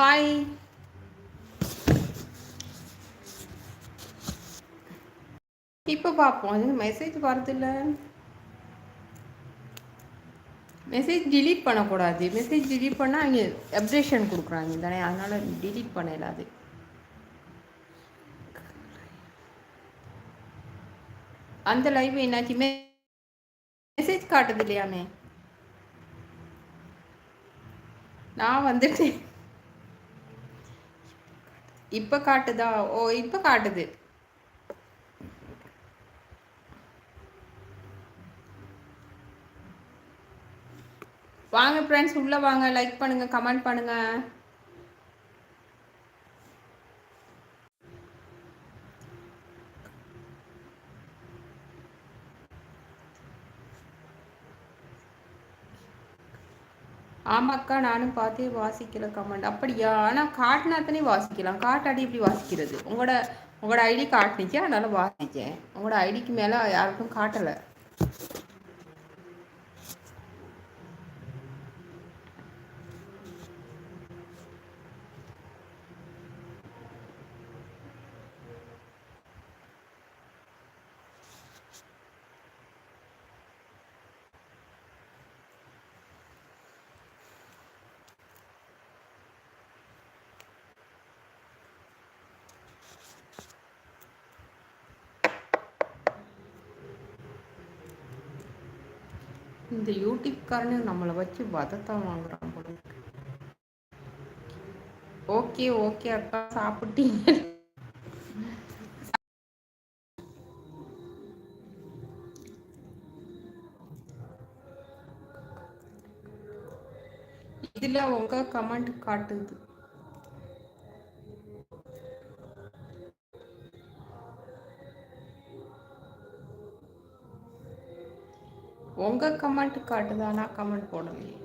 Hi இப்போ பார்ப்போம் அது மெசேஜ் வரதில்ல. மெசேஜ் டிலீட் பண்ணக்கூடாது. மெசேஜ் டிலீட் பண்ணால் அங்கே அப்டேஷன் கொடுக்குறாங்க தானே. அதனால் டிலீட் பண்ணலாது அந்த லைவ் என்னாச்சு? மெசேஜ் காட்டுது இல்லையாமே? நான் வந்துட்டேன். இப்போ காட்டுதா? ஓ இப்போ காட்டுது. வாங்க ஃப்ரெண்ட்ஸ் உள்ளே வாங்க. லைக் பண்ணுங்கள் கமெண்ட் பண்ணுங்கள் ஆமாக்கா நானும் பார்த்தே வாசிக்கல கமெண்ட் அப்படியா? ஆனால் காட்டினாத்தனே வாசிக்கலாம். காட்டாடி இப்படி வாசிக்கிறது? உங்களோட உங்களோட ஐடி காட்டுனிச்சு அதனால் வாசிச்சேன். உங்களோட ஐடிக்கு மேலே யாருக்கும் காட்டலை. இந்த யூடியூப்காரனு நம்மளை வச்சு வதத்தான் வாங்குறான் போல ஓகே ஓகே அக்கா சாப்பிட்டீங்க. இதுல உங்க கமெண்ட் காட்டுது. உங்க கமெண்ட் காட்டுதா? நான் கமெண்ட் போடணும்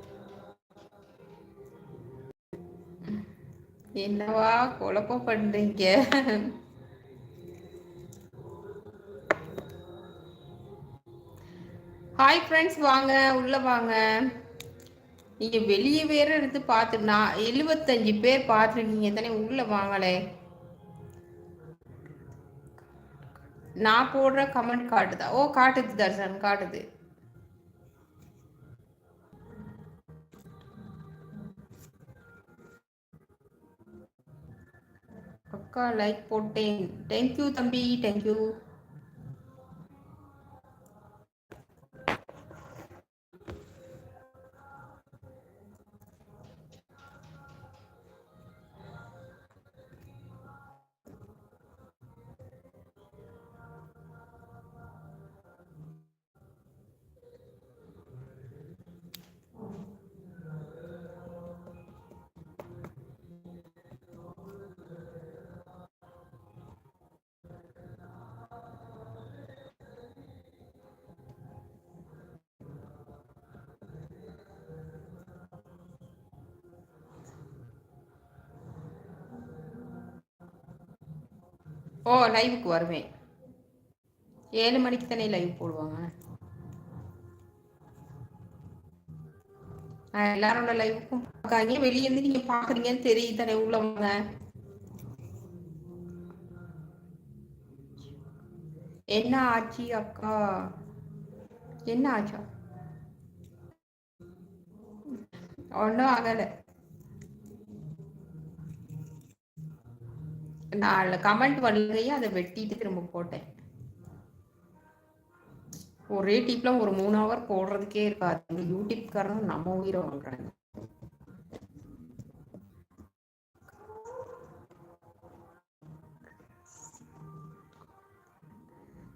என்னவா குழப்பம் பண்றீங்க ஹாய் ஃப்ரெண்ட்ஸ் வாங்க உள்ள வாங்க. நீங்க வெளியே வேற இருந்து பார்த்து நான் எழுபத்தஞ்சு பேர் பார்த்துருக்கீங்க. தானே உள்ள வாங்களே நான் போடுற கமெண்ட் காட்டுதா? ஓ காட்டுது தர்சன் காட்டுது. அக்கா லைக் போட்டேன். தேங்க்யூ தம்பி தேங்க்யூ ஓ லைவுக்கு வருவேன். ஏழு மணிக்கு தானே லைவ் போடுவாங்க. எல்லாரோட லைவுக்கும் பார்க்காங்க வெளியே இருந்து நீங்க பாக்குறீங்கன்னு தெரியுது தானே உள்ளவங்க என்ன ஆச்சு அக்கா? என்ன ஆச்சா? ஒன்றும் ஆகலை. நான் கமெண்ட் வரலையே அதை வெட்டிட்டு திரும்ப போட்டேன். ஒரே டீப்ல ஒரு மூணு ஹவர் போடுறதுக்கே இருக்காது. யூடியூப்காரன் நம்ம உயிரை வாங்குறாங்க.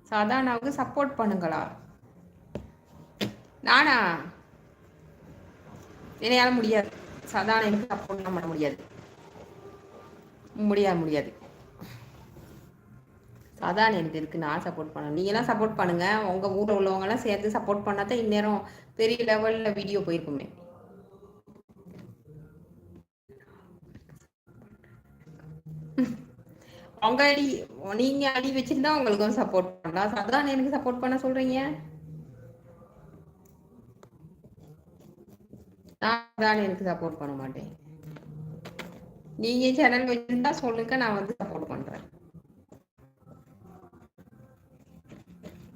சாதாரணாவுக்கு சப்போர்ட் பண்ணுங்களா? நானா? என்னையால முடியாது. சாதாரண எனக்கு சப்போர்ட் பண்ண முடியாது. முடியாது முடியாது. அதான் எனக்கு இதுக்கு நான் சப்போர்ட் பண்ண நீங்களாம் சப்போர்ட் பண்ணுங்க. உங்க ஊர்ல உள்ளவங்க சேர்ந்து சப்போர்ட் பண்ணாதான் இந்நேரம் பெரிய லெவல்ல வீடியோ போயிருக்குமே. உங்க அடி நீங்க அடி வச்சிருந்தா உங்களுக்கும் சப்போர்ட் பண்ணலாம். அதான் எனக்கு சப்போர்ட் பண்ண சொல்றீங்க? நான் அதான் எனக்கு சப்போர்ட் பண்ண மாட்டேன். நீங்க சேனல் வச்சிருந்தா சொல்லுங்க நான் வந்து சப்போர்ட் பண்ண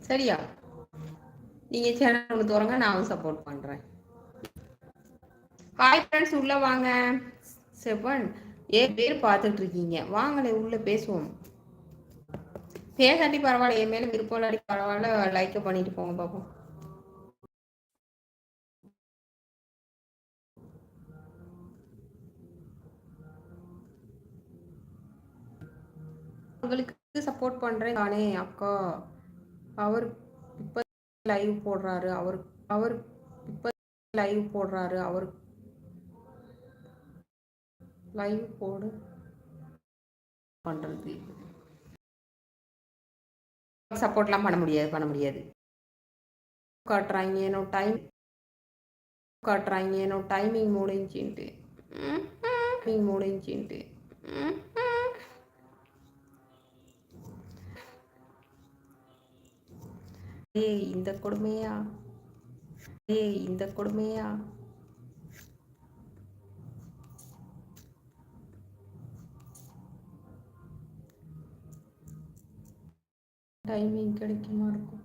சரியா? நீங்க சேனல் ஒன்று தோறங்க நான் சப்போர்ட் பண்றேன். ஹாய் ஃப்ரெண்ட்ஸ் உள்ள வாங்க. செவன் ஏழு பேர் பார்த்துட்டு இருக்கீங்க வாங்களே உள்ள பேசுவோம். பேசாட்டி பரவாயில்ல என் மேல விருப்பம் இல்லாட்டி பரவாயில்ல லைக் பண்ணிட்டு போங்க பாப்போம். உங்களுக்கு சப்போர்ட் பண்றேன் நானே அக்கா? அவர் இப்போ லைவ் போடுறாரு. அவர் அவர் இப்போ லைவ் போடுறாரு. அவர் லைவ் போடு. பண்ணுறது சப்போர்ட்லாம் பண்ண முடியாது பண்ண முடியாது. காட்டுறாங்க ஏனோ டைம் காட்டுறாங்க ஏனோ டைமிங் முடிஞ்சின்ட்டு. டைமிங் முடிஞ்சின்ட்டு. ஏய் இந்த கொடுமையா? ஏ இந்த கொடுமையா? டைமிங் கிடைக்குமா இருக்கும்?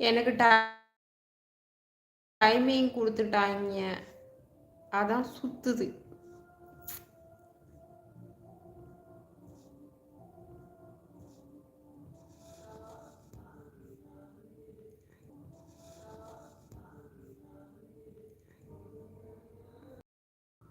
எனக்கு டைமிங் கொடுத்துட்டாங்க அதான் சுத்துது.